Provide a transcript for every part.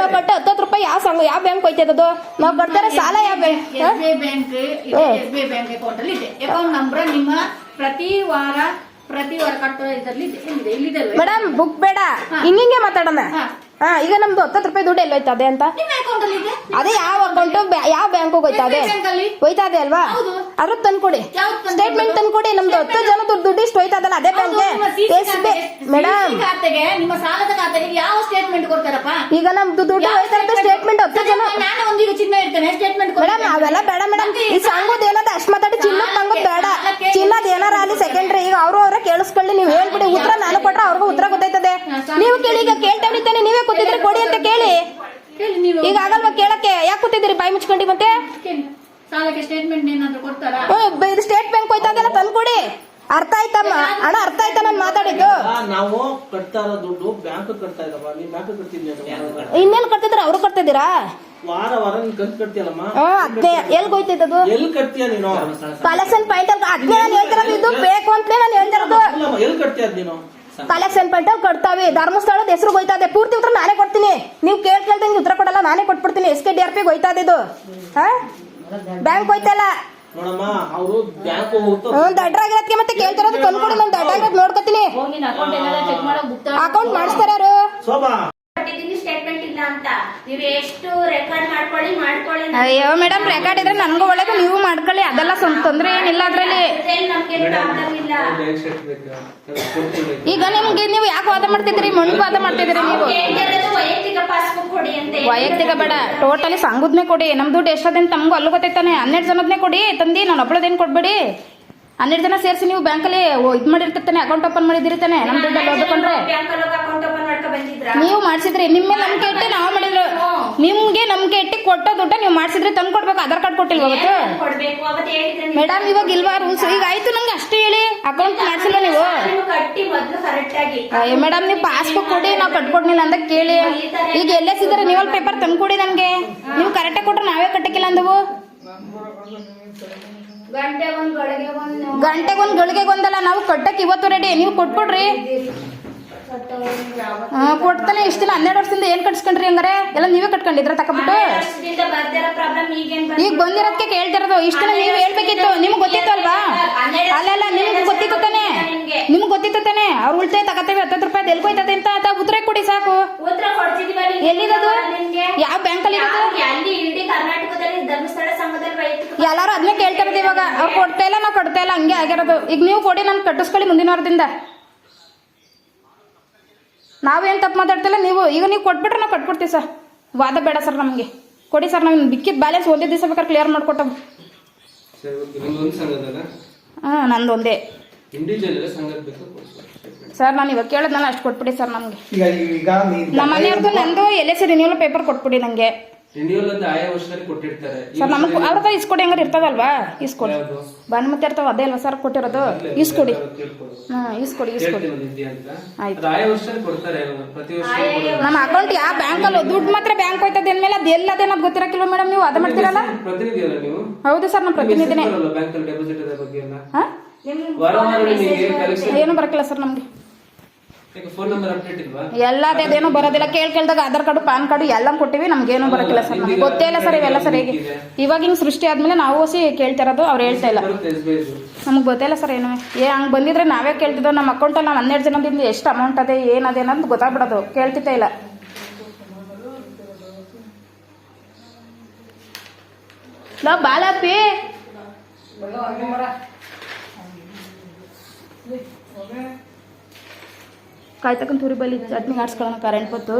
ನಾವು ಕಟ್ಟ ಹತ್ತತ್ತು ರೂಪಾಯಿ ಯಾವ ಸಂಘ ಯಾವ ಬ್ಯಾಂಕ್ ಹೋಯ್ತದದು ನಾವು ಬರ್ತಾರೆ ಸಾಲ ಯಾವ bank S B bank S B bank account ಅಲ್ಲಿ ಇದೆ. ಅಕೌಂಟ್ ನಂಬರ್ ನಿಮ್ಮ ಪ್ರತಿ ವಾರ ಪ್ರತಿ ವಾರ ಕಟ್ಟೋ ಇದರಲ್ಲಿ? ಮೇಡಮ್ ಬುಕ್ ಬೇಡ. ಹಿಂಗಿಂಗೆ ಮಾತಾಡೋಣ. ಹಾ. ಈಗ ನಮ್ದು ಹತ್ತತ್ತು ರೂಪಾಯಿ ದುಡ್ಡು ಎಲ್ಲಿ ಹೋಯ್ತದೆ ಅಂತ ಅದೇ ಯಾವ ಅಕೌಂಟ್ ಯಾವ ಬ್ಯಾಂಕ್ ಹೋಯ್ತದೆ ಹೋಯ್ತದೆ ಅಲ್ವಾ. ಅದ್ರ ತಂದ್ಕೊಡಿ? ಸ್ಟೇಟ್ಮೆಂಟ್ ತಂದ್ಕೊಡಿ ನಮ್ದು ಹತ್ತು ಜನ ದುಡ್ಡು ಇಷ್ಟು ಹೋಯ್ತದಲ್ಲ ಅದೇ ಬ್ಯಾಂಕ್ ಬ್ಯಾಂಕ್ಗೆ ಎಸ್ ಬಿ ಮೇಡಮ್ ನಿಮ್ಮ ಸಾಲದ ಖಾತೆಗೆ ಯಾವ ಸ್ಟೇಟ್ಮೆಂಟ್ ಕೊಡ್ತಾರಪ್ಪ? ಈಗ ನಮ್ದು ದುಡ್ಡು ಯಾವ ಹೋಯ್ತದೆ ಸ್ಟೇಟ್ಮೆಂಟ್ ಹತ್ತು ಜನ. ನಾನು ಒಂದೀಗ ಚಿನ್ನ ಇರ್ತೇನೆ ಸ್ಟೇಟ್ಮೆಂಟ್ ಮೇಡಮ್ ಅವೆಲ್ಲ ಬೇಡ ಮೇಡಮ್ ಈ ಸಂಘದ ಏನದ ಅಷ್ಟ್ ಮಾತಾಡಿ ಚಿನ್ನದ್ ತಂಗೋದ್ ಬೇಡ ಚಿನ್ನದ ಏನಾರ ಅಲ್ಲಿ ಸೆಕೆಂಡ್ರಿ ಈಗ ಅವರು ಅವ್ರ ಕೇಳಿಸ್ಕೊಳ್ಳಿ ನೀವು ಹೇಳ್ಬಿಡಿ ಉತ್ತರ ನಾನು ಕೊಟ್ರೆ ಅವ್ರಿಗೂ ಉತ್ತರ ಗೊತ್ತಾಯ್ತದೆ ನೀವು ಕೇಳಿ ಈಗ ಕೇಳ್ತೇವೆ ತಾನೆ ನೀವೇ ಕೂತಿದ್ರೆ ಕೊಡಿ ಅಂತ ಕೇಳಿ ಕೇಳಿ ನೀವು ಈಗ ಆಗಲ್ವಾ ಕೇಳಕ್ಕೆ ಯಾಕೆ ಮುಚ್ಕೊಂಡಿ ಮತ್ತೆ. ಸಾಲಕ್ಕೆ ಸ್ಟೇಟ್ಮೆಂಟ್ ಏನಾದ್ರು ಕೊಡ್ತಾರಾ? ಓ, ಇದು ಸ್ಟೇಟ್ ಬ್ಯಾಂಕ್ ಹೋಯ್ತದೆಲ್ಲ ತಂದ್ಕೊಡಿ. ಅರ್ಥ ಆಯ್ತಮ್ಮ. ಅಣ್ಣ ಅರ್ಥ ಆಯ್ತಾ ನಾನು ಮಾತಾಡಿದ್ದು. ನಾವು ಕಟ್ತಾ ಇರೋ ದುಡ್ಡು ಬ್ಯಾಂಕ್ ಕಟ್ತಾ ಇದ್ದಾವ ನೀನ್ ಬ್ಯಾಂಕ್ ಕಟ್ತಿದ್ಯ ಇನ್ನೇನ್ ಕಟ್ತಿದ್ರ ಅವ್ರು ಕಟ್ತಿದ್ದೀರಾ? ವಾರ ವಾರ ನೀನ್ ಕಂತ್ ಕಟ್ತೀಯಲ್ಲಮ್ಮ? ಹ್ಮ್ ಅದ್ನೇ ಎಲ್ಲಿ ಎಲ್ಲಿ ಕಟ್ತೀಯ ನೀನು? ಕಲೆಕ್ಷನ್ ಪಾಯಿಂಟ್ ಅಲ್ಲಿ ಅದ್ನೇ ನಾನು ಹೇಳ್ತಿರೋದು ಇದು ಬೇಕು ಅಂತಲೇ ನಾನು ಹೇಳ್ತಿರೋದು. ಇಲ್ಲಮ್ಮ, ಎಲ್ಲಿ ಕಟ್ತೀಯ ನೀನು? ಕಲೆಕ್ಷನ್ ಪಾಯಿಂಟ್ ಕಟ್ತಾವೆ. ಧರ್ಮಸ್ಥಳದ ಹೆಸರು ಹೋಯ್ತದೆ. ಪೂರ್ತಿ ಉತ್ತರ ನಾನೇ ಕೊಡ್ತೀನಿ. ನೀವು ಕೇಳ್ ಕೇಳ್ದಂಗೆ ಉತ್ತರ ಕೊಡಲ್ಲ ನಾನೇ ಕೊಟ್ಬಿಡ್ತೀನಿ S K D R P ಹೋಯ್ತಾ ಇದು. ಬ್ಯಾಂಕ್ ಹೋಯ್ತಲ್ಲ. ನೋಡಮ್ಮ ಅವರು ಬ್ಯಾಂಕ್ ಹ್ಮ್ ದಡ್ರಾಗಿರೋದಕ್ಕೆ ಮತ್ತೆ ಕೇಳ್ತಿರೋದು ತಂದ್ಕೊಡಿ ನಾನು ದಡ್ರಾಗಿರೋದು ನೋಡ್ಕೊತೀನಿ. ಅಕೌಂಟ್ ಮಾಡಿಸ್ತಾರ ಯಾರು ಶೋಭಾ ಕೊಟ್ಟಿದ್ದೀನಿ ಸ್ಟೇಟ್ಮೆಂಟ್ ಇಲ್ಲ ಅಂತ ನೀವು ಎಷ್ಟು ರೆಕಾರ್ಡ್ ಮಾಡ್ಕೊಳ್ಳಿ ಮಾಡ್ಕೊಳ್ಳಿ ಅಯ್ಯೋ ಮೇಡಮ್ ರೆಕಾರ್ಡ್ ಇದ್ರೆ ನನಗೂ ಒಳ್ಳೇದು ನೀವು ಮಾಡ್ಕೊಳ್ಳಿ. ಅದೆಲ್ಲ ಸ್ವಲ್ಪ ತೊಂದರೆ ಏನಿಲ್ಲ ಅದರಲ್ಲಿ. ಈಗ ನಿಮ್ಗೆ ನೀವು ಯಾಕೆ ವಾದ ಮಾಡ್ತಿದ್ರಿ ಮಣ್ಣು ವಾದ ಮಾಡ್ತಿದ್ರಿ ನೀವು? ವೈಯಕ್ತಿಕ ಪಾಸ್ಬುಕ್ ಕೊಡಿ ಅಂತ ವೈಯಕ್ತಿಕ ಬೇಡ. ಟೋಟಲಿ ಸಂಘದ್ನೇ ಕೊಡಿ. ನಮ್ ದುಡ್ಡು ಎಷ್ಟದೇನು ತಮಗೂ ಅಲ್ಲೂ ಗೊತ್ತೈತಾನೆ. ಹನ್ನೆರಡು ಜನದ್ನೇ ಕೊಡಿ. ತಂದಿ ನಾನು ಒಬ್ಬಳದೇನು ಕೊಡ್ಬೇಡಿ? ಹನ್ನೆರಡು ಜನ ಸೇರಿಸಿ ನೀವು ಬ್ಯಾಂಕಲ್ಲಿ ಇದು ಮಾಡಿರ್ತಾನೆ ಅಕೌಂಟ್ ಓಪನ್ ಮಾಡಿದಿರ್ತಾನೆ ನಮ್ ದುಡ್ಡಲ್ಲಿ ಓದ್ಕೊಂಡ್ರೆ ನೀವು ಮಾಡಿಸಿದ್ರಿ ನಿಮ್ಮ ಮೇಲೆ ನಂಬಿಕೆ ಇಟ್ಟು ನಾವು ಮಾಡಿದ್ರು ನಿಮ್ಗೆ ನಂಬಿಕೆ ಇಟ್ಟು ಕೊಟ್ಟ ದುಡ್ಡ ನೀವು ಮಾಡಿಸಿದ್ರೆ ತಂದು ಕೊಡ್ಬೇಕು. ಆಧಾರ್ ಕಾರ್ಡ್ ಕೊಟ್ಟಿಲ್ವ ಅವತ್ತು? ಮೇಡಮ್ ಇವಾಗ ಇಲ್ವಾ ರೂಲ್ಸ್ ಈಗ ಆಯ್ತು ನಂಗೆ ಅಷ್ಟೇ ಹೇಳಿ. ಅಕೌಂಟ್ ಮಾಡಿಸಿಲ್ಲ ನೀವು? ಮೇಡಮ್ ನೀವು ಪಾಸ್ಬುಕ್ ಕೊಡಿ ನಾವು ಕಟ್ಕೊಡ್ನಿಲ್ಲ ಅಂತ ಕೇಳಿ. ಈಗ ಎಲ್ಲೇ ಸಿದ್ರೆ ನೀವಲ್ ಪೇಪರ್ ತಂದು ಕೊಡಿ ನನಗೆ. ನೀವು ಕರೆಕ್ಟಾಗಿ ಕೊಟ್ರೆ ನಾವೇ ಕಟ್ಟಕ್ಕಿಲ್ಲ ಅಂದವು. ಗಂಟೆಗೊಂದು ಗಳಿಗೆಗೆ ಒಂದಲ್ಲ ನಾವು ಕಟ್ಟಕ್ಕೆ ಇವತ್ತು ರೆಡಿ ನೀವು ಕೊಟ್ಬಿಡ್ರಿ ಹಾ ಕೊಡ್ತಾನೆ ಇಷ್ಟ ದಿನ ಹನ್ನೆರಡು ವರ್ಷದಿಂದ ಏನ್ ಕಟ್ಸ್ಕೊಂಡ್ರಿ ಹಂಗಾರೆ? ಎಲ್ಲ ನೀವೇ ಕಟ್ಕೊಂಡಿದ್ರ ತಕೊಂಬಿಟ್ಟು? ಬಂತು? ಈಗ ಬಂದಿರೋದಕ್ಕೆ ಕೇಳ್ತಿರೋದು ಇಷ್ಟು ದಿನ ನೀವು ಹೇಳ್ಬೇಕಿತ್ತು ನಿಮ್ಗೆ ಗೊತ್ತಿತ್ತು ಅಲ್ವಾ? ಅಲ್ಲಲ್ಲ ನಿಮ್ಗೆ ಗೊತ್ತಿತ್ತು ತಾನೆ? ನಿಮ್ಗೆ. ಗೊತ್ತಿತ್ತು ತಾನೆ? ಅವ್ರು ಉಳ್ತಾಯ ತಗತ್ತೇವೆ ಹತ್ತತ್ತು ರೂಪಾಯಿ ಎಲ್ಲಿ ಹೋಯ್ತದೆ ಅಂತ ಅಥವಾ ಉತ್ತರ ಕೊಡಿ ಸಾಕು. ಎಲ್ಲಿರೋದು? ಯಾವ ಯಾವ- ಅಲ್ಲಿ ಎಲ್ಲಾರು ಅದನ್ನೇ ಕೇಳ್ತಿರೋದು ಇವಾಗ. ಅವ್ರು ಕೊಡ್ತಾ ಇಲ್ಲ ನಾವು ಕೊಡ್ತಾ ಇಲ್ಲ ಹಂಗೆ ಆಗಿರೋದು. ಈಗ ನೀವು ಕೊಡಿ ನಾನು ಕಟ್ಟಿಸ್ಕೊಳ್ಳಿ ಮುಂದಿನ ವಾರದಿಂದ. ನಾವೇನು ತಪ್ಪು ಮಾತಾಡ್ತಿಲ್ಲ ನೀವು ಈಗ ನೀವು ಕೊಟ್ಬಿಟ್ರೆ ನಾವು ಕಟ್ಬಿಡ್ತೀವಿ ಸರ್. ವಾದ ಬೇಡ ಸರ್ ನಮಗೆ. ಕೊಡಿ ಸರ್ ನಾವು ಬಿಕ್ಕಿದ ಬ್ಯಾಲೆನ್ಸ್ ಒಂದೇ ದಿವಸ ಬೇಕಾದ್ರೆ ಕ್ಲಿಯರ್ ಮಾಡ್ಕೊಟ್ಟು ಸರಿ ಹಾಂ ನಂದು ಒಂದೇ. ಸರ್ ನಾನು ಇವಾಗ ಕೇಳಿದ್ನಲ್ಲ ಅಷ್ಟು ಕೊಟ್ಬಿಡಿ ಸರ್ ನಮಗೆ. ಈಗ ಈಗ ನಮ್ಮ ಮನೆಯವ್ರದ್ದು ನಂದು ಎಲ್ ಎಸ್ ರಿನ್ಯೂವಲ್ ಪೇಪರ್ ಕೊಟ್ಬಿಡಿ ನನಗೆ ಸರ್ ನಮಗೆ ಇಸ್ಕೊಡಿ ಹಂಗಾರೆ ಇರ್ತದಲ್ವಾ? ಇಸ್ಕೊಡಿ ಯಾವ್ದು? ಭಾನುಮತಿ ಇರ್ತಾವ ಅದೇ ಅಲ್ವಾ ಸರ್ ಕೊಟ್ಟಿರೋದು? ಇಸ್ಕೊಡಿ. ಹಾಂ ಇಸ್ಕೊಡಿ ಇಸ್ಕೊಡಿ ಆಯ್ತು. ನಮ್ಮ ಅಕೌಂಟ್ ಯಾವ ಬ್ಯಾಂಕಲ್ಲಿ ದುಡ್ಡು ಮಾತ್ರ ಬ್ಯಾಂಕ್ ಹೋಯ್ತದೆ ಅಂದ್ಮೇಲೆ ಅದು ಎಲ್ಲದೇನೋ ಗೊತ್ತಿರಕ್ಕಿಲ್ಲ ಮೇಡಮ್ ನೀವು? ಅದ ಮಾಡ್ತೀರಲ್ಲ? ಹೌದು ಸರ್ ನಮ್ಮ ಪ್ರತಿನಿಧಿನೇ. ಏನು ಬರಕಿಲ್ಲ ಸರ್ ನಮಗೆ ಫೋನ್ ನಂಬರ್ ಅಪ್ಡೇಟ್ ಇಲ್ವಾ ಎಲ್ಲದೇನೋ ಬರೋದಿಲ್ಲ. ಕೇಳ್ ಕೇಳ್ದಾಗ ಆಧಾರ್ ಕಾರ್ಡು ಪ್ಯಾನ್ ಕಾರ್ಡ್ ಎಲ್ಲ ಕೊಟ್ಟಿವಿ. ನಮ್ಗೇನು ಬರಕಿಲ್ಲ ಸರ್. ನಮ್ಗೆ ಗೊತ್ತೇ ಇಲ್ಲ ಸರ್ ಇವೆಲ್ಲ ಸರಿಯಾಗಿ ಇವಾಗ ಹಿಂಗೆ ಸೃಷ್ಟಿ ಆದ್ಮೇಲೆ ನಾವು ಸಿ ಕೇಳ್ತಿರೋದು ಅವ್ರು ಹೇಳ್ತಾ ಇಲ್ಲ. ನಮಗೆ ಗೊತ್ತೇ ಇಲ್ಲ ನಮ್ಗೆ ಗೊತ್ತಿಲ್ಲ ಸರ್ ಏನು. ಏ ಹಂಗೆ ಬಂದಿದ್ರೆ ನಾವೇ ಕೇಳ್ತಿದ್ದೋ ನಮ್ಮ ಅಕೌಂಟಲ್ಲಿ ನಾವು ಹನ್ನೆರಡು ಜನದಿಂದ ಎಷ್ಟು ಅಮೌಂಟ್ ಅದೇ ಏನದೇ ಅನ್ನೋದು ಗೊತ್ತಾಗ್ಬಿಡೋದು. ಕೇಳ್ತಿದ್ದೇ ಇಲ್ಲ. ಲೋ ಬಾಲಪ್ಪಿ ಕಾಯ್ತಕ್ಕಂತ ತುರಿ ಬಲಿ ಚಟ್ನಿ ಆಡ್ಸ್ಕೊಳ್ಳೋಣ ಕರೆಂಟ್ ಬತ್ತು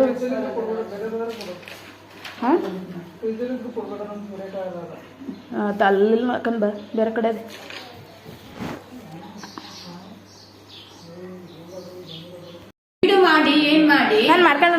ಹಾಂ? ಅಲ್ಲಿ ಹಾಕೊಂಡ್ ಬಾ ಬೇರೆ ಕಡೆ.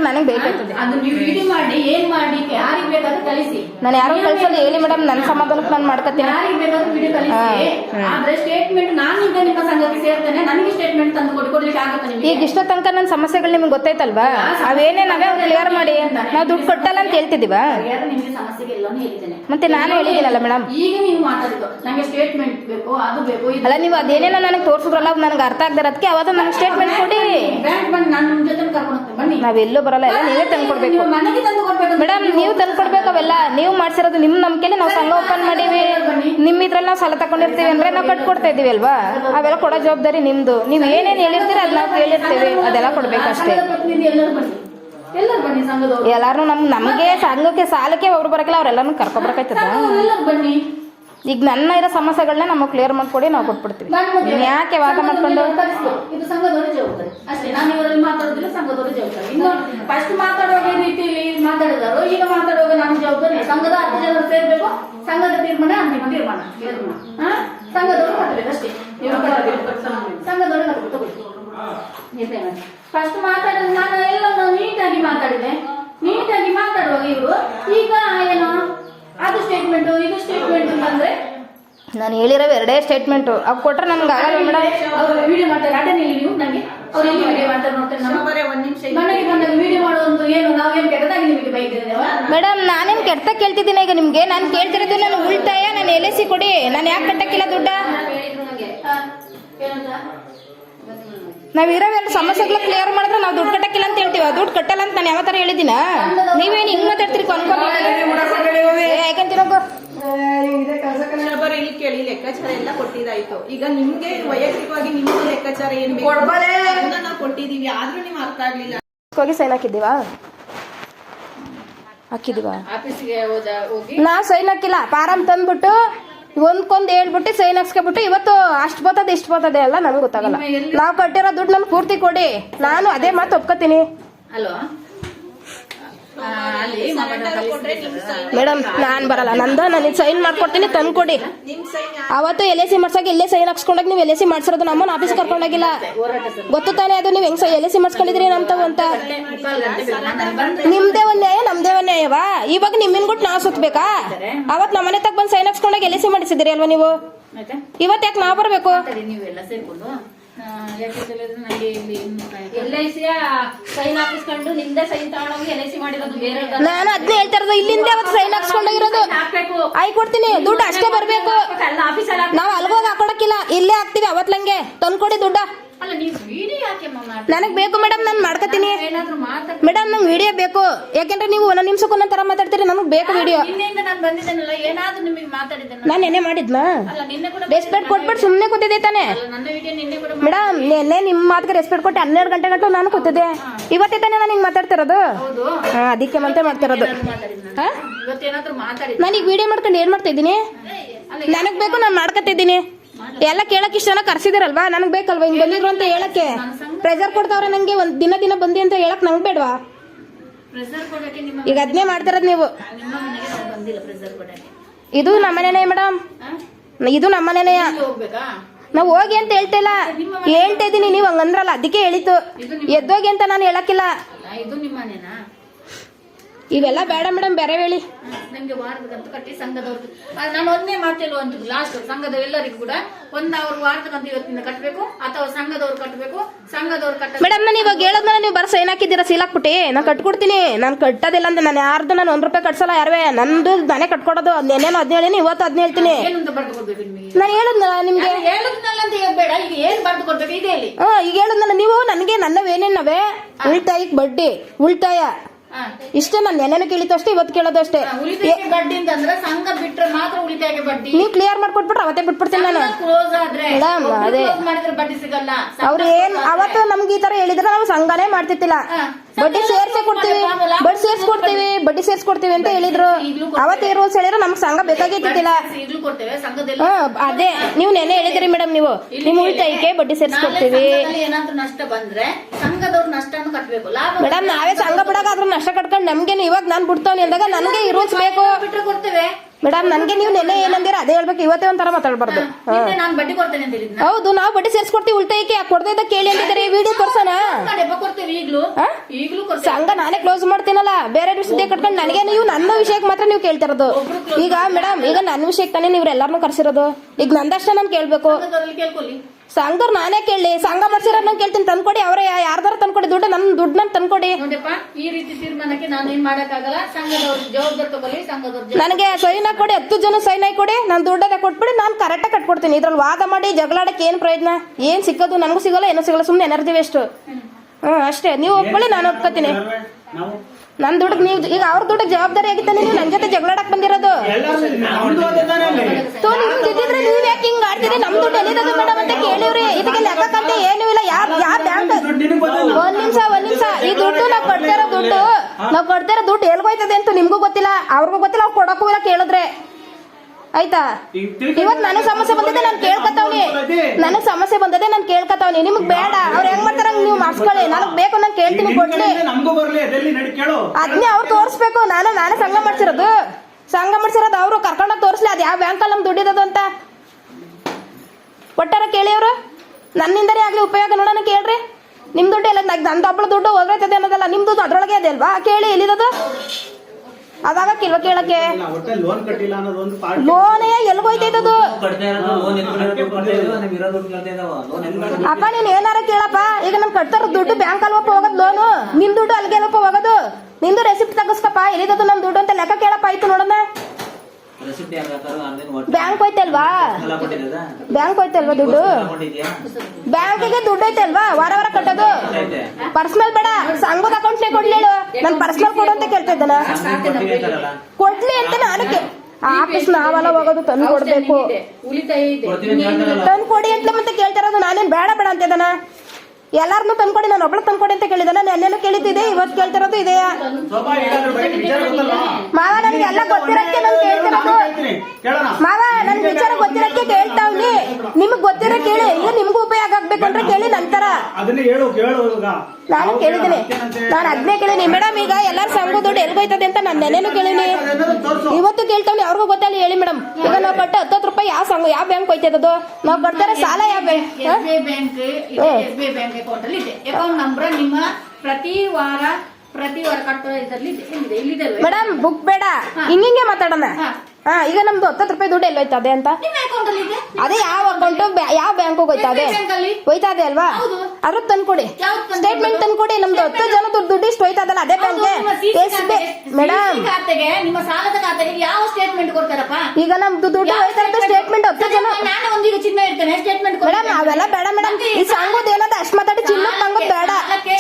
ಅದೇ. ವಿಡಿಯೋ ಮಾಡಿ ಏನ್ ಮಾಡಿ ನಾನು ಮಾಡ್ಕೊಂಡ್ರೆ ನನಗೆ ಬೇಕಾಗ್ತದೆ. ಅದು ನೀವು ವಿಡಿಯೋ ಮಾಡಿ ಏನ್ ಮಾಡಿ ಯಾರಿಗೆ ಬೇಕಾದ್ರೆ ಕಳಿಸಿ. ನಾನು ಯಾರು ಕಳ್ಸೋದು ಹೇಳಿ ಮೇಡಮ್ ನನ್ನ ಸಮಾಧಾನಕ್ಕೆ ನಾನು ಮಾಡ್ಕೊತೀನಿ. ಯಾರಿಗೆ ಬೇಕಾದ್ರೂ ವಿಡಿಯೋ ಕಳಿಸಿ. ಆದ್ರೆ ಸ್ಟೇಟ್ಮೆಂಟ್ ನಾನೀಗ ನಿಮ್ಮ ಸಂಘಕ್ಕೆ ಸೇರ್ತೇನೆ ನನಗೆ ಸ್ಟೇಟ್ಮೆಂಟ್ ತಂದು ಕೊಡಿ ಕೊಡ್ಲಿಕ್ಕೆ ಆಗುತ್ತಾ ನಿಮಗೆ? ಈಗ ಇಷ್ಟೋ ತನಕ ನನ್ನ ಸಮಸ್ಯೆಗಳು ನಿಮ್ಗೆ ಗೊತ್ತಾಯ್ತಲ್ವಾ? ಅವೇನೇ ನಾವೇ ಕ್ಲಿಯರ್ ಮಾಡಿ? ನಾವು ದುಡ್ಡು ಕೊಟ್ಟಲ್ಲ ಅಂತ ಯಾರು ನಿಮಗೆ ಸಮಸ್ಯೆಗೆ ಎಲ್ಲಾನು ಹೇಳಿದ್ದೇನೆ. ಮತ್ತೆ ನಾನು ಹೇಳಿದ್ದೀನಲ್ಲ ಮೇಡಮ್ ಈಗ ನೀವು ಮಾತಾಡಿದ್ದು ನನಗೆ ಸ್ಟೇಟ್ಮೆಂಟ್ ಬೇಕು ಅದು ಬೇಕು ಇದು ಅಲ್ಲ ನೀವು ಅದೇನೇನೋ ನನಗೆ ತೋರಿಸಿದ್ರಲ್ಲ ಅದು ನನಗೆ ಅರ್ಥ ಆಗದಿರೋದಕ್ಕೆ ಅವಾಗ ನನಗೆ ಸ್ಟೇಟ್ಮೆಂಟ್ ಕೊಡಿ ಬ್ಯಾಂಕ್ ಬನ್ನಿ ನಾನು ನಿಮ್ಮ ಜೊತೆ ಕರ್ಕೊಂಡು ಹೋಗ್ತೇನೆ ಬನ್ನಿ ನಾವೆಲ್ಲೂ ಬರಲ್ಲ ಎಲ್ಲ ನೀವೇ ತಂದು ಕೊಡ್ಬೇಕು ನೀವು ಮನೆಗೆ ತಂದು ಕೊಡ್ಬೇಕು ಮೇಡಮ್ ನೀವು ತಂದು ಕೊಡ್ಬೇಕು ಅವೆಲ್ಲ ನೀವು ಮಾಡ್ಸಿರೋದು ನಿಮ್ಮ ನಂಬಿಕೆಲೆ ನಾವು ಸಂಘ ಓಪನ್ ಮಾಡೀವಿ ನಿಮ್ಮ ಇದ್ರಲ್ಲಿ ನಾವು ಸಾಲ ತಗೊಂಡಿರ್ತೀವಿ ಅಂದ್ರೆ ನಾವು ಕಟ್ಕೊಡ್ತಾ ಇದೀವಿ ಅಲ್ವಾ ಅವೆಲ್ಲ ಕೊಡೋ ಜವಾಬ್ದಾರಿ ನಿಮ್ದು ನೀವು ಏನೇನು ಹೇಳಿರ್ತೀರ ಅದು ನಾವು ಕೇಳಿರ್ತೀವಿ ಅದೆಲ್ಲ ಕೊಡ್ಬೇಕಷ್ಟೇ ಎಲ್ಲರೂ ಬನ್ನಿ ಎಲ್ಲರೂ ಬನ್ನಿ ಸಂಘದವರು. ಎಲ್ಲಾರು ನಮ್ ನಮಗೆ ಸಂಘಕ್ಕೆ ಸಾಲಕ್ಕೆ ಒಬ್ರು ಬರಕಿಲ್ಲ ಅವ್ರೆಲ್ಲಾನು ಕರ್ಕೊಬರ್ಕಾಯ್ತದ ಸಂಘದವ್ರು ಎಲ್ಲರೂ ಬನ್ನಿ. ಈಗ ನನ್ನ ಇರೋ ಸಮಸ್ಯೆಗಳನ್ನ ನಮಗೆ ಕ್ಲಿಯರ್ ಮಾಡ್ಕೊಡಿ ನಾವು ಕೊಟ್ಬಿಡ್ತೀವಿ. ಯಾಕೆ ವಾದ ಮಾಡ್ಕೊಂಡು ಸಂಘದವರು ಇದು ಸಂಘದವರ ಜವಾಬ್ದಾರಿ. ಅಷ್ಟೇ ನಾನು ಇವರಲ್ಲಿ ಮಾತಾಡೋದಿಲ್ಲ ಸಂಘದವರ ಜವಾಬ್ದಾರಿ. ಇನ್ನು ಫಸ್ಟ್ ಮಾತಾಡುವಾಗ ಈ ರೀತಿಯಲ್ಲಿ ಮಾತಾಡಿದಾರೋ ಈಗ ಮಾತಾಡುವಾಗ ನಾನು ಜವಾಬ್ದಾರಿ ಇಲ್ಲ. ಸಂಘದ ಹತ್ತು ಜನರು ಸೇರ್ಬೇಕು ಸಂಘದ ತೀರ್ಮಾನ ಅಂತಿಮ ತೀರ್ಮಾನ. ತೀರ್ಮಾನ. ಹಾ? ಸಂಘದವರು ಕಟ್ಟಬೇಕು ಅಷ್ಟೇ. ನೀವು ಸಂಘದವರು ಕಟ್ಟಬೇಕು ಫಸ್ಟ್ ಮಾತಾಡಿದ ನಾನು ಎಲ್ಲವನ್ನು ನೀಟಾಗಿ ಮಾತಾಡಿದೆ. ನೀಟಾಗಿ ಮಾತಾಡುವಾಗ ಇವರು ಈಗ ಏನು? ಅದು ಸ್ಟೇಟ್ಮೆಂಟ್ ಇದು ಸ್ಟೇಟ್ಮೆಂಟ್ ಅಂತಂದ್ರೆ ನಾನು ಹೇಳಿರೋ ಎರಡೇ ಸ್ಟೇಟ್ಮೆಂಟು ಅವ್ ಕೊಟ್ರೆ ನಮ್ಗೆ ಆಗಲ್ಲ ಮೇಡಮ್ ಅವರು ವಿಡಿಯೋ ಮಾಡ್ತಾರೆ. ಅಟೆಂಡ್ ಇಲ್ಲಿ ನೀವು ನನಗೆ. ಅವ್ರು ಎಲ್ಲಿ ವಿಡಿಯೋ ಮಾಡ್ತಾರೆ ನೋಡ್ತೇನೆ ನಾನು. ಒಂದು ನಿಮಿಷ ಮನೆಗೆ ಬಂದಾಗ ವಿಡಿಯೋ ಮಾಡುವಂತ ಏನು? ನಾವೇನು ಕೆಟ್ಟದಾಗಿ ನಿಮಗೆ ಬೈದಿದ್ದೇವ ಮೇಡಮ್ ನಾನೇನು ಕೆಟ್ಟ ಕೇಳ್ತಿದ್ದೀನಿ ಈಗ ನಿಮಗೆ? ನಾನು ಕೇಳ್ತಿರೋದು ನಾನು ಉಳಿತಾಯ ನಾನು ಎಲ್ ಸಿ ಕೊಡಿ. ನಾನು ಯಾಕೆ ಕಟ್ಟಕ್ಕಿಲ್ಲ ದುಡ್ಡ? ಹೇಳಿದ್ರು ನನಗೆ. ಏನಂತ? ನಾವ್ ಇರೋ ಎರಡು ಸಮಸ್ಯೆಗಳ ಕ್ಲಿಯರ್ ಮಾಡಿದ್ರೆ ನಾವು ದುಡ್ಡು ಕಟ್ಟಕ್ಕಿಲ್ಲ ಅಂತ ಹೇಳ್ತೀವಿ. ದುಡ್ಡು ಕಟ್ಟಲ್ಲ ಅಂತ ನಾನು ಯಾವ ತರ ಹೇಳಿದಿನ ನೀವೇನು ಹಿಂಗ್ ಮಾತಾಡ್ತೀರಿ ಶಬರ್ ಇಲ್ಲಿ ಕೇಳಿ ಲೆಕ್ಕಾಚಾರ ಎಲ್ಲ ಕೊಟ್ಟಿದ್ದಾಯ್ತು. ಈಗ ನಿಮ್ಗೆ ವೈಯಕ್ತಿಕವಾಗಿ ನಿಮ್ಮ ಲೆಕ್ಕಾಚಾರ ಏನ್ ನಾವು ಕೊಟ್ಟಿದೀವಿ ಆದ್ರೂ ನಿಮ್ ಅರ್ಥ ಆಗ್ಲಿಲ್ಲ. ಹೋಗಿ ಸೈನ್ ಹಾಕಿದ್ದೀವಾ? ಹಾಕಿದೀವಾ ಆಫೀಸಿಗೆ ಹೋದ ಹೋಗಿ? ನಾವು ಸೈನ್ ಹಾಕಿಲ್ಲ. ಫಾರಂ ತಂದ್ಬಿಟ್ಟು ಒಂದ್ಕೊಂದ್ ಹೇಳ್ಬಿಟ್ಟು ಸೈನ್ ಹಾಕ್ಸ್ಕೊಬಿಟ್ಟು ಇವತ್ತು ಅಷ್ಟು ಬರ್ತದೆ ಇಷ್ಟು ಬರ್ತದೆ ಎಲ್ಲ ನಮ್ಗೆ ಗೊತ್ತಾಗಲ್ಲ. ನಾವು ಕಟ್ಟಿರೋ ದುಡ್ಡು ನಮ್ಗೆ ಪೂರ್ತಿ ಕೊಡಿ. ನಾನು ಅದೇ ಮಾತು ಒಪ್ಕೋತೀನಿ. ಅಲ್ಲಿ ಮೇಡಮ್ ನಾನ್ ಬರಲ್ಲ. ನಂದ ನನಗೆ ಸೈನ್ ಮಾಡ್ಕೊಡ್ತೀನಿ ತಂದ್ಕೊಡಿ. ಅವತ್ತು ಎಲ್ ಎಸಿ ಸಿ ಮಾಡ್ಸಕ್ಕೆ ಇಲ್ಲೇ ಸೈನ್ ಹಾಕ್ಸ್ಕೊಂಡಾಗ ನೀವು ಎಲ್ ಎಸಿ ಸಿ ಮಾಡ್ಸಿರೋದು ನಮ್ಮನ್ನ ಆಫೀಸ್ ಕರ್ಕೊಂಡೋಗಿಲ್ಲ. ಗೊತ್ತು ತಾನೇ ಅದು ನೀವು ಹೆಂಗ್ ಎಲ್ ಎಸಿ ಸಿ ಮಾಡ್ಸ್ಕೊಂಡಿದ್ರಿ ನಮ್ತವು ಅಂತ. ನಿಮ್ದೇ ಒಂದ್ ನ್ಯಾಯ ನಮ್ದೇ ಒಂದ್ ನ್ಯಾಯವಾ? ಇವಾಗ ನಿಮ್ಮಿನ್ ಗುಟ್ಟು ನಾವು ಸುತ್ತಬೇಕಾ ಅವತ್ ನಮ್ಮನೆ ತಗ ಬಂದು ಸೈನ್ ಹಾಕ್ಸ್ಕೊಂಡಾಗ ಮಾಡಿಸಿದಿರಿ ಅಲ್ವಾ ನೀವು? ಇವತ್ತು ಯಾಕೆ ನಾವು ಬರ್ಬೇಕು? ನೀವೆಲ್ಲ ಸೇರ್ಕೊಂಡು ನಾನು ಅದನ್ನೇ ಹೇಳ್ತಾ ಇರೋದು ಇಲ್ಲಿಂದ ಅವತ್ತು ಸೈನ್ ಹಾಕ್ಸ್ಕೊಂಡೋಗಿರೋದು ಆಯ್ ಕೊಡ್ತೀನಿ. ದುಡ್ಡು ಅಷ್ಟೇ ಬರ್ಬೇಕು. ನಾವು ಅಲ್ಗೋಗಿ ಹಾಕೊಡಕ್ಕಿಲ್ಲ ಇಲ್ಲೇ ಹಾಕ್ತಿವಿ ಅವತ್ಲಂಗೆ. ತಂದ್ಕೊಡಿ ದುಡ್ಡ. ಅಲ್ಲ ನೀವು ವಿಡಿಯೋ? ನನಗ್ ಬೇಕು ಮೇಡಮ್ ನಾನು ಮಾಡ್ಕೊತೀನಿ ಏನಾದ್ರೂ ಮಾತಾಡ್ ಮೇಡಮ್ ನಂಗೆ ವಿಡಿಯೋ ಬೇಕು. ಯಾಕೆಂದ್ರೆ ನೀವು ಒಂದೊಂದು ನಿಮಿಷಕ್ಕೆ ನನ್ನ ತರ ಮಾತಾಡ್ತೀರಿ ನಮಗೆ ಬೇಕು ವಿಡಿಯೋ ನಿನ್ನೆಯಿಂದ ನಾನು ಬಂದಿದ್ದೇನಲ್ಲ ಏನಾದ್ರೂ ನಿಮಗೆ ಮಾತಾಡಿದ್ದೇನೆ ನಾನು. ನೆನ್ನೆ ಮಾಡಿದ್ನಾ? ಅಲ್ಲ ನಿನ್ನೆ ಕೂಡ ರೆಸ್ಪೆಕ್ಟ್ ಕೊಟ್ಬಿಟ್ಟು ಸುಮ್ಮನೆ ಕೂತಿದ್ದೆ ತಾನೆ. ಅಲ್ಲ, ನನ್ನ ವಿಡಿಯೋ ನಿನ್ನೆ ಕೂಡ ಮೇಡಮ್ ನೆನ್ನೆ ನಿಮ್ಮ ಮಾತಿಗೆ ರೆಸ್ಪೆಕ್ಟ್ ಕೊಟ್ಟು ಹನ್ನೆರಡು ಗಂಟೆ ಗಂಟು ನಾನು ಕೂತಿದ್ದೆ. ಇವತ್ತೇ ತಾನೇ ನಾನು ಹಿಂಗೆ ಮಾತಾಡ್ತಿರೋದು? ಹೌದು. ಹಾ ಅದಕ್ಕೆ ಮತ್ತೆ ಮಾಡ್ತಿರೋದು. ಮಾತಾಡಿದ್ನ? ಹಾ? ಇವತ್ತೇನಾದ್ರೂ ಮಾತಾಡಿದ್ನ? ನಾನು ಈಗ ವಿಡಿಯೋ ಮಾಡ್ಕೊಂಡು ಏನ್ ಮಾಡ್ತಾ ಇದ್ದೀನಿ ನನಗ್ ಬೇಕು ನಾನು ಮಾಡ್ಕೊತಿದ್ದೀನಿ ಎಲ್ಲ ಕೇಳಕ್ ಇಷ್ಟ ಜನ ಕರ್ಸಿದಿರಲ್ವಾ? ನನಗೆ ಬೇಕಲ್ವಾ? ಹಿಂಗ್ ಬಂದಿದ್ರು ಅಂತ ಹೇಳಕ್ಕೆ. ಪ್ರೆಷರ್ ಕೊಡ್ತಾವ್ರೆ ನಂಗೆ ಒಂದ್ ದಿನ ದಿನ ಬಂದಿ ಅಂತ ಹೇಳಕ್ ನಂಗೆ ಬೇಡವಾ? ಈಗ ಅದನ್ನೇ ಮಾಡ್ತಿರೋದು ನೀವು. ಇದು ನಮ್ಮನೇನೆ ಮೇಡಮ್. ಇದು ನಮ್ಮನೇನೆ ನಾವ್ ನಾವು ಹೋಗಿ ಅಂತ ಹೇಳ್ತಿಲ್ಲ ಹೇಳ್ತಾ ಇದೀನಿ ನೀವು ಹಂಗಂದ್ರಲ್ಲ ಅದಕ್ಕೆ ಹೇಳಿತು ಎದ್ದೋಗಿ ಅಂತ ನಾನು ಹೇಳಕ್ಕಿಲ್ಲ ಅಲ್ಲ, ಇದು ನಿಮ್ಮ ಮನೆನಾ ಇವೆಲ್ಲ ಬೇಡ ಮೇಡಮ್ ಬೇರೆ ಹೇಳಿ. ನಂಗೆ ವಾರದಕ್ಕಂತ ಕಟ್ಟಿ ಸಂಘದವ್ರದ್ದು ನಾನು ಒಂದೇ ಮಾತೇಳು ಅಂತ ಲಾಸ್ಟ್ ಸಂಘದ ಎಲ್ಲರಿಗೂ ಕೂಡ. ಒಂದ್ ಅವ್ರ ವಾರದಕ್ಕಂತ ಇವತ್ತಿಂದ ಕಟ್ಟಬೇಕು ಅಥವಾ ಸಂಘದವ್ರು ಕಟ್ಟಬೇಕು ಸಂಘದವ್ರು ಕಟ್ಟ ಮೇಡಮ್ ನಾನು ಇವಾಗ ಹೇಳಿದ್ನಲ್ಲ ನೀವು ಬರ ಸೈನ್ ಹಾಕಿದ್ದೀರಾ? ಸೀಲ್ ಹಾಕ್ಬಿಟ್ಟಿ. ನಾನು ಕಟ್ಕೊಡ್ತೀನಿ. ನಾನು ಕಟ್ಟೋದಿಲ್ಲ ಅಂದ್ರೆ ನಾನು ಯಾರ್ದು ನಾನು ಒಂದು ರೂಪಾಯಿ ಕಟ್ಸಲ್ಲ ಯಾರೇ ನಂದು ನಾನೇ ಕಟ್ಕೊಡೋದು. ಅದ್ ನೆನೇನು ಅದ್ ಹೇಳೀನಿ ಇವತ್ತು ಅದ್ನ ಹೇಳ್ತೀನಿ. ಬರ್ದು ಕೊಡ್ಬೇಕು ನಿಮಗೆ? ನಾನು ಹೇಳದ್ನಲ್ಲ ನಿಮ್ಗೆ? ಹೇಳಿದ್ನಲ್ಲ ಅಂತ ಹೇಳ್ಬೇಡ ಈಗ ಏನ್ ಬರ್ದು ಕೊಡ್ಬೇಕು? ಇದೆ ಹಾ ಈಗ ಹೇಳದ್ನಲ್ಲ ನೀವು ನನಗೆ ನನ್ನವೇನೇನವೆ ಉಳಿತಾಯಕ್ಕೆ ಬಡ್ಡಿ ಉಳಿತಾಯ. ಇಷ್ಟೇ ನಾನು ನೆನ್ನೆನೂ ಕೇಳಿದಷ್ಟೇ ಅಷ್ಟೇ ಇವತ್ತು ಕೇಳೋದಷ್ಟೇ ಉಳಿತಾಯಕ್ಕೆ ಬಡ್ಡಿ ಅಂತಂದ್ರೆ ಸಂಘ ಬಿಟ್ರೆ ಮಾತ್ರ ಉಳಿತಾಯ ಬಡ್ಡಿ. ನೀವು ಕ್ಲಿಯರ್ ಮಾಡ್ಕೊಟ್ಬಿಟ್ರೆ ಅವತ್ತೇ ಬಿಟ್ಬಿಡ್ತೀನಿ ನಾನು. ಕ್ಲೋಸ್ ಆದ್ರೆ ಮೇಡಮ್, ಅದೇ. ಮಾಡಿದ್ರೆ ಬಡ್ಡಿ ಸಿಗಲ್ಲ. ಅವ್ರು ಏನ್ ಅವತ್ತು ನಮ್ಗೆ ಈ ತರ ಹೇಳಿದ್ರೆ ನಾವು ಸಂಘನೇ ಮಾಡ್ತಿತ್ತಿಲ್ಲ. ಬಡ್ಡಿ ಸೇರ್ಸಿ ಕೊಡ್ತೀವಿ. ಬಡ್ಡಿ ಸೇರ್ಸಿ ಕೊಡ್ತೀವಿ. ಬಡ್ಡಿ ಸೇರ್ಸ್ಕೊಡ್ತೀವಿ ಅಂತ ಹೇಳಿದ್ರು. ಅವತ್ತೇ ರೂಲ್ಸ್ ಹೇಳಿದ್ರೆ ನಮ್ಗೆ ಸಂಘ ಬೇಕಾಗಿತ್ತಿಲ್ಲ ಹಾ ಅದೇ ನೀವು ನೆನೆ ಹೇಳಿದ್ರಿ ಮೇಡಮ್ ನೀವು. ನಿಮ್ಮ ಉಳಿತಾಯಕ್ಕೆ ಬಡ್ಡಿ ಸೇರ್ಸಿ ಕೊಡ್ತೀವಿ. ಏನಾದ್ರೂ ನಷ್ಟ ಬಂದ್ರೆ ಸಂಘ ಸಂಘದವ್ರು ನಷ್ಟನು ಕಟ್ಬೇಕು. ಲಾಭ ಮೇಡಮ್ ನಾವೇ ಸಂಘ ಬಿಡಾಗ ಅದ್ರ ನಷ್ಟ ಕಟ್ಕೊಂಡು ನಮ್ಗೇನು ಇವಾಗ ನಾನ್ ಬಿಡ್ತಾವ್ ಅಂದಾಗ ನನಗೆ ಈ ರೂಲ್ಸ್ ಬೇಕು. ಬಿಟ್ರೆ ಕೊಡ್ತೇವೆ. ಮೇಡಮ್ ನನ್ಗೆ ನೀವು ನೆನ್ನೆ ಏನಂದಿರ? ಅದೇ ಹೇಳ್ಬೇಕು ಇವತ್ತೇ ಒಂಥರ ಮಾತಾಡ್ಬಾರ್ದು. ನಾನು ಬಡ್ಡಿ ಕೊಡ್ತೇನೆ ಅಂತ ಹೇಳಿದ್ನ ಹೌದು ನಾವು ಬಡ್ಡಿ ಸೇರ್ಸ್ಕೊಡ್ತೀವಿ ಉಳ್ತಾಯಕ್ಕೆ ಕೊಡದೇ ಇದ್ದ ಕೇಳಿ ಅಂತಿದ್ದಾರೆ ವಿಡಿಯೋ ತೋರ್ಸೋಣ ಹಂಗ ಕೊಡ್ತೇವೆ ಈಗ್ಲೂ. ಹಾ? ಈಗ್ಲೂ ಕೊಡ್ತೇವೆ. ಸಂಘ ನಾನೇ ಕ್ಲೋಸ್ ಮಾಡ್ತೀನಲ್ಲ ಬೇರೆ ವಿಷಯ ಕಟ್ಕೊಂಡು ನನಗೆ ನೀವು ನನ್ನ ವಿಷಯಕ್ಕೆ ಮಾತ್ರ ನೀವು ಕೇಳ್ತಿರೋದು ಈಗ ಮೇಡಮ್ ಈಗ ನನ್ನ ವಿಷಯಕ್ಕೆ ತಾನೇ ನೀವು ಎಲ್ಲರನ್ನೂ ಕರ್ಸಿರೋದು? ಈಗ ನಂದಷ್ಟೇ ನಾನು ಕೇಳ್ಬೇಕು. ಕೇಳ್ಕೊಳ್ಳಿ ಸಂಘದವ್ರು ನಾನೇ ಕೇಳಿ ಸಂಘ ಮಾಡ್ಸಿರ ನಂಗೆ ಕೇಳ್ತೀನಿ ತಂದ್ಕೊಡಿ ಅವರೇ ಯಾರ್ದಾರ ತಂದ್ಕೊಡಿ ದುಡ್ಡು ನನ್ನ ದುಡ್ಡು ನಾನು ತಂದ್ಕೊಡಿ. ನೋಡಪ್ಪ ಈ ರೀತಿ ತೀರ್ಮಾನಕ್ಕೆ ನಾನು ಏನ್ ಮಾಡಕ್ಕಾಗಲ್ಲ ಸಂಘದವ್ರ ಜವಾಬ್ದಾರಿ ತಗೊಳ್ಳಿ ಸಂಘದವ್ರ ನನಗೆ ಸೈನ್ ಕೊಡಿ ಹತ್ತು ಜನ ಸೈನ್ ಕೊಡಿ ನಾನು ದುಡ್ಡನ್ನ ಕೊಟ್ಬಿಡಿ ನಾನು ಕರೆಕ್ಟಾಗಿ ಕಟ್ಕೊಡ್ತೀನಿ. ಇದ್ರಲ್ಲಿ ವಾದ ಮಾಡಿ ಜಗಳಾಡಕ್ಕೆ ಏನು ಪ್ರಯೋಜನ? ಏನು ಸಿಕ್ಕೋದು? ನನಗೂ ಸಿಗಲ್ಲ ಏನೂ ಸಿಗಲ್ಲ ಸುಮ್ಮನೆ ಎನರ್ಜಿ ವೇಸ್ಟ್ ಹ್ಞೂ ಅಷ್ಟೇ. ನೀವು ಒಪ್ಕೊಳ್ಳಿ ನಾನು ಒಪ್ಕೋತೀನಿ. ನಾವು ನನ್ನ ದುಡ್ಡು ನೀವು ಈಗ ಅವ್ರ ದುಡ್ಡಿಗೆ ಜವಾಬ್ದಾರಿ ಆಗಿತ್ತಾನೆ ನೀವು? ನನ್ನ ಜೊತೆ ಜಗಳಾಡಕ್ ಬಂದಿರೋದು. ತೋ ನೀವು ಯಾಕೆ ಹಿಂಗ್ ಆಡ್ತೀರಿ ನಮ್ ದುಡ್ಡು ಎಲ್ಲಿರೋದು ಮೇಡಮ್ ಅಂತ ಕೇಳಿವ್ರಿ. ಇದಕ್ಕೆ ಲೆಕ್ಕಕ್ಕಂತ ಏನು ಇಲ್ಲ. ಯಾರ ಯಾರ್ ಬ್ಯಾಂಕ್ ಒಂದ್ ನಿಮಿಷ ಒಂದ್ ನಿಮಿಷ. ಈ ದುಡ್ಡು ನಾವ್ ಕೊಡ್ತಿರೋ ದುಡ್ಡು ನಾವ್ ಕೊಡ್ತಿರೋ ದುಡ್ಡು ಎಲ್ಗೋಯ್ತದೆ ಅಂತ ನಿಮ್ಗೂ ಗೊತ್ತಿಲ್ಲ. ಅವ್ರಿಗೂ ಗೊತ್ತಿಲ್ಲ ಅವ್ರು ಕೊಡಕ್ಕೂ ಇಲ್ಲ ಕೇಳಿದ್ರೆ. ಆಯ್ತಾ? ಇವತ್ ನನಗ್ ಸಮಸ್ಯೆ ಬಂದಿದೆ ನಾನು ಕೇಳ್ಕೊತಾವ್ನಿ. ನನಗ್ ಸಮಸ್ಯೆ ಬಂದದೆ. ನಾನು ಕೇಳ್ಕತಾವ್ನಿ ನಿಮಗ್ ಬೇಡ. ಅವ್ರು ಹೆಂಗ್ ಮಾಡ್ತಾರ ನೀವು ಮಾಡ್ಸ್ಕೊಳ್ಳಿ. ನನಗ್ ಬೇಕು ನಾನು ಕೇಳ್ತೀನಿ ಕೊಡ್ಲಿ. ಅದನ್ನೇ ಅವ್ರು ತೋರಿಸ್ಬೇಕು. ನಾನು ನಾನೇ ಸಂಘ ಮಾಡ್ಸಿರೋದು. ಸಂಘ ಮಾಡ್ಸಿರೋದು ಅವರು. ಕರ್ಕೊಂಡೋಗಿ ತೋರಿಸ್ಲಿ. ಅದು ಯಾವ ಬ್ಯಾಂಕಲ್ಲಿ ನಮ್ ದುಡ್ಡಿದದು ಅಂತ. ಒಟ್ಟಾರ ಕೇಳಿ ಅವರು. ನನ್ನಿಂದನೇ ಆಗ್ಲಿ ಉಪಯೋಗ ನೋಡೋಣ ಕೇಳ್ರಿ. ನಿಮ್ ದುಡ್ಡು ಎಲ್ಲ ನಂದು ಒಬ್ಬಳ ದುಡ್ಡು ಹೋಗ್ತದೆ ಅನ್ನೋದಲ್ಲ. ನಿಮ್ ದುಡ್ಡು ಅದ್ರೊಳಗೆ ಇದೆ ಅಲ್ವಾ? ಕೇಳಿ ಎಲ್ಲಿರೋದು ಅದಾಗಕ್ಕಿಲ್ವಾ ಕೇಳಕ್ಕೆ? ಲೋನ್ ಎಲ್ಗೋಯ್ತೈತದು ಅಪ್ಪ ನೀನ್ ಏನಾರ ಕೇಳಪ್ಪ? ಈಗ ನಮ್ ಕಟ್ತಾರ ದುಡ್ಡು ಬ್ಯಾಂಕ್ ಅಲ್ವಪ್ಪ ಹೋಗೋದು ಲೋನು ನಿನ್ ದುಡ್ಡು ಅಲ್ಲಿಗೆ ಅಲ್ವಪ್ಪ ಹೋಗೋದು? ನಿಂದು ರೆಸಿಪ್ಟ್ ತಗಸ್ಕಪ್ಪ ಎಲ್ಲಿದ್ದು ನಮ್ ದುಡ್ಡು ಅಂತ ಲೆಕ್ಕ ಕೇಳಪ್ಪ ಆಯ್ತು ನೋಡೋಣ. ಬ್ಯಾಂಕ್ ಹೋಯ್ತಲ್ವಾ? ಬ್ಯಾಂಕ್ ಹೋಯ್ತಲ್ವಾ ದುಡ್ಡು? ಬ್ಯಾಂಕಿಗೆ ದುಡ್ಡು ಐತಲ್ವಾ ವಾರ ವಾರ ಕಟ್ಟೋದು? ಐತೆ ಪರ್ಸನಲ್ ಬೇಡ. ಸಂಘದ ಅಕೌಂಟ್ನೇ ಕೊಡ್ಲಿ ಹೇಳು. ನನ್ ಪರ್ಸನಲ್ ಕೊಡು ಅಂತ ಕೇಳ್ತಾ ಇದ್ದಾನ. ಕೊಡ್ಲಿ ಅಂತ ನಾನು ಆಫೀಸ್ ನಾವೆಲ್ಲ ಹೋಗೋದು ತಂದು ಕೊಡ್ಬೇಕು. ಇದೆ. ತಂದು ಕೊಡಿ ಅಂತ ಮತ್ತೆ ಕೇಳ್ತಾ ಇರೋದು ನಾನೇನ್ ಬೇಡ ಬೇಡ ಅಂತ ಇದ್ದಾನ. ಎಲ್ಲಾರನು ತಂದ್ಕೊಡಿ ನಾನು ಒಬ್ಳು ತಂದ್ಕೊಡಿ ಅಂತ ಕೇಳಿದಾನ ನೆನ್ನೆನು ಕೇಳಿದ್ದಿದೆ ಇವತ್ತು ಕೇಳ್ತಿರೋದು ಇದೆಯಾ ಮಾವ ನನ್ಗೆ ಎಲ್ಲ ಗೊತ್ತಿರಕ್ಕೆ ನಾನು ಕೇಳ್ತಿರೋದು. ನಾನು ಮಾವ ನನ್ಗೆ ವಿಚಾರ ಗೊತ್ತಿರಕ್ಕೆ ಕೇಳ್ತಾವ್ನಿ ನಿಮಗ್ ಗೊತ್ತಿರೋ ಕೇಳಿ. ಇಲ್ಲ ನಿಮ್ಗೂ ಉಪಯೋಗ ಅಂದ್ರೆ ಕೇಳಿ ನಂತರ. ಅದನ್ನ ಹೇಳು ಕೇಳು ನಾನು ಕೇಳಿದೀನಿ ಕೇಳಿದ್ದೀನಿ. ನಾನು ಅದನ್ನೇ ಕೇಳಿನಿ ಮೇಡಮ್ ಈಗ ಎಲ್ಲಾರ ಸಂಘ ದುಡ್ಡು ಎಲ್ಗೋಯ್ತದೆ ಅಂತ ನಾನು ನೆನೆನು ಕೇಳಿನಿ ಇವತ್ತು ಕೇಳ್ತಾವ್ನಿ ಅವ್ರಿಗೂ ಗೊತ್ತಲ್ಲ ಹೇಳಿ ಮೇಡಮ್. ಈಗ ನಾವು ಕೊಟ್ಟೆ ಹತ್ತತ್ತು ರೂಪಾಯಿ ಯಾವ ಸಂಘ ಯಾವ ಬ್ಯಾಂಕ್ ಹೋಯ್ತದದು ನಾವು ಬರ್ತಾರೆ ಸಾಲ ಯಾವ ಬ್ಯಾಂಕ್? ಪ್ರತಿ ವಾರ ಪ್ರತಿ ವಾರ ಕಟ್ಟೋ ಇದರಲ್ಲಿ? ಮೇಡಮ್ ಬುಕ್ ಬೇಡ. ಹಿಂಗಿಂಗೆ ಮಾತಾಡೋಣ. ಹಾ. ಈಗ ನಮ್ದು ಹತ್ತತ್ತು ರೂಪಾಯಿ ದುಡ್ಡು ಅದೇ ಅಂತ. ಅದೇ ಯಾವ ಅಕೌಂಟ್ ಯಾವ ಬ್ಯಾಂಕ್ ಹೋಯ್ತದೆ? SBI ಹೋಯ್ತಾ ಅದೇ ಹೋಯ್ತದೆ ಅಲ್ವಾ. ಅದ್ರ ತಂದ್ಕೊಡಿ? ಸ್ಟೇಟ್ಮೆಂಟ್ ತಂದ್ಕೊಡಿ? ನಮ್ದು ಹತ್ತು ಜನ ದುಡ್ಡು ಇಷ್ಟು ಹೋಯ್ತದಲ್ಲ ಅದೇ ಬ್ಯಾಂಕ್ಗೆ ಎಸ್ ಬಿ ಮೇಡಮ್. ನಿಮ್ಮ ಸಾಲದ ಖಾತೆಗೆ ಯಾವ ಸ್ಟೇಟ್ಮೆಂಟ್ ಕೊಡ್ತಾರಪ್ಪ? ಈಗ ನಮ್ದು ದುಡ್ಡು ಹೋಯ್ತಾ ಇರೋದು ಸ್ಟೇಟ್ಮೆಂಟ್ ಹತ್ತು ಜನ ನಾನು ಒಂದೀಗ ಚಿನ್ನ ಇಡ್ತೇನೆ ಸ್ಟೇಟ್ಮೆಂಟ್ ಮೇಡಮ್ ಅವೆಲ್ಲ ಬೇಡ ಮೇಡಮ್. ಈ ಸಂಘದ ಏನದ ಅಷ್ಟು ಮಾತಾಡಿ ಚಿನ್ನದ ತಂಗೋದ್ ಬೇಡ.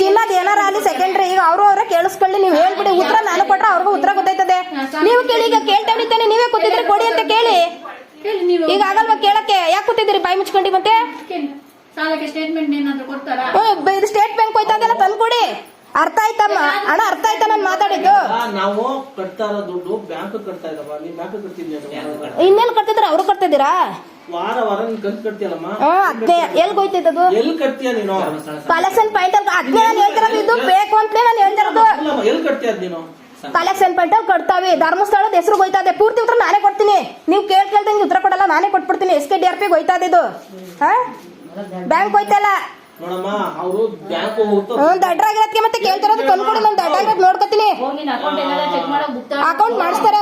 ಚಿನ್ನದ ಏನಾರ ಅಲ್ಲಿ ಸೆಕೆಂಡ್ರಿ ಈಗ ಅವರು ಅವರೇ ಕೇಳಿಸ್ಕೊಳ್ಳಿ ನೀವು ಹೇಳ್ಬಿಡಿ ಉತ್ತರ ನಾನು ಕೊಟ್ರೆ ಅವ್ರಿಗೂ ಉತ್ತರ ಗೊತ್ತೈತದೆ ನೀವು ಕೇಳಿ ಈಗ ನೀವೇ ಕೊಡಿ ಅಂತ ಕೇಳಿ. ಕೇಳಿ ನೀವು. ಈಗ ಆಗಲ್ವಾ ಕೇಳಕ್ಕೆ? ಯಾಕೆ ಕೂತಿದ್ದೀರಿ? ಬಾಯಿ ಮುಚ್ಕೊಂಡಿ ಮತ್ತೆ? ಸಾಲಕ್ಕೆ ಸ್ಟೇಟ್ಮೆಂಟ್ ಏನಾದ್ರು ಕೊಡ್ತಾರಾ? ಇದು ಸ್ಟೇಟ್ ಬ್ಯಾಂಕ್ ಹೋಯ್ತಾಂದೆಲ್ಲ ತಂದು ಕೊಡಿ ಅರ್ಥ ಆಯ್ತಮ್ಮ. ಅಣ್ಣ ಅರ್ಥ ಆಯ್ತಾ ನಾನು ಮಾತಾಡಿದ್ದು? ನಾವು ಕಟ್ತಾ ಇರೋ ದುಡ್ಡು ಬ್ಯಾಂಕ್ ಕಟ್ತಾ ಇದ್ದಾವ ನೀವು ಬ್ಯಾಂಕ್ ಕಟ್ತಿದ್ಯಾ ಇನ್ನೇನ್ ಕಟ್ತಿದ್ರ ಅವರು ಕಟ್ತಿದ್ದೀರಾ? ವಾರ ವಾರ ನೀನ್ ಕಂತು ಕಟ್ತಿಯಲ್ಲಮ್ಮ? ಹ್ಮ್ ಅದ್ನೇ. ಎಲ್ ಹೋಯ್ತಿದ್ದದು? ಎಲ್ಲಿ ಕಟ್ತೀಯ ನೀನು? ಕಲೆಕ್ಷನ್ ಪಾಯಿಂಟ್ ಅಲ್ಲಿ ಅದ್ನೇ ನಾನು ಹೇಳ್ತಿರೋದು ಇದು ಬೇಕು ಅಂತ ನಾನು ಹೇಳ್ತಿರೋದು. ಎಲ್ಲಿ ಕಟ್ತೀಯ ನೀನು? ಕಲೆಕ್ಷನ್ ಪಾಯಿಂಟ್ ಅಲ್ಲಿ ಕಟ್ತಾವೆ. ಧರ್ಮಸ್ಥಳದ ಹೆಸರು ಹೋಯ್ತದೆ ಪೂರ್ತಿ ಉತ್ತರ ನಾನೇ ಕೊಡ್ತೀನಿ. ನೀವು ಕೇಳ್ ಕೇಳ್ದಂಗೆ ಉತ್ತರ ಕೊಡಲ್ಲ ನಾನೇ ಕೊಟ್ಬಿಡ್ತೀನಿ. S K D R P ಹೋಯ್ತದೆ ಇದು. ಹಾ? ಬ್ಯಾಂಕ್ ಹೋಯ್ತಲ್ಲ ನೋಡಮ್ಮ ಅವರು ಬ್ಯಾಂಕ್ ಹೋಗ್ತಾ ಹ್ಮ್ ದಡ್ರಾಗಿರೋದಕ್ಕೆ ಮತ್ತೆ ಕೇಳ್ತಿರೋದು ತಂದ್ಕೊಡಿ ನಾನು ದಡ್ಡಾಗಿರೋದು ನೋಡ್ಕೊತೀನಿ. ಅಕೌಂಟ್ ಏನಾದ್ರು ಚೆಕ್ ಮಾಡೋ ಬುಕ್ ಅಕೌಂಟ್ ಮಾಡಿಸ್ತಾರ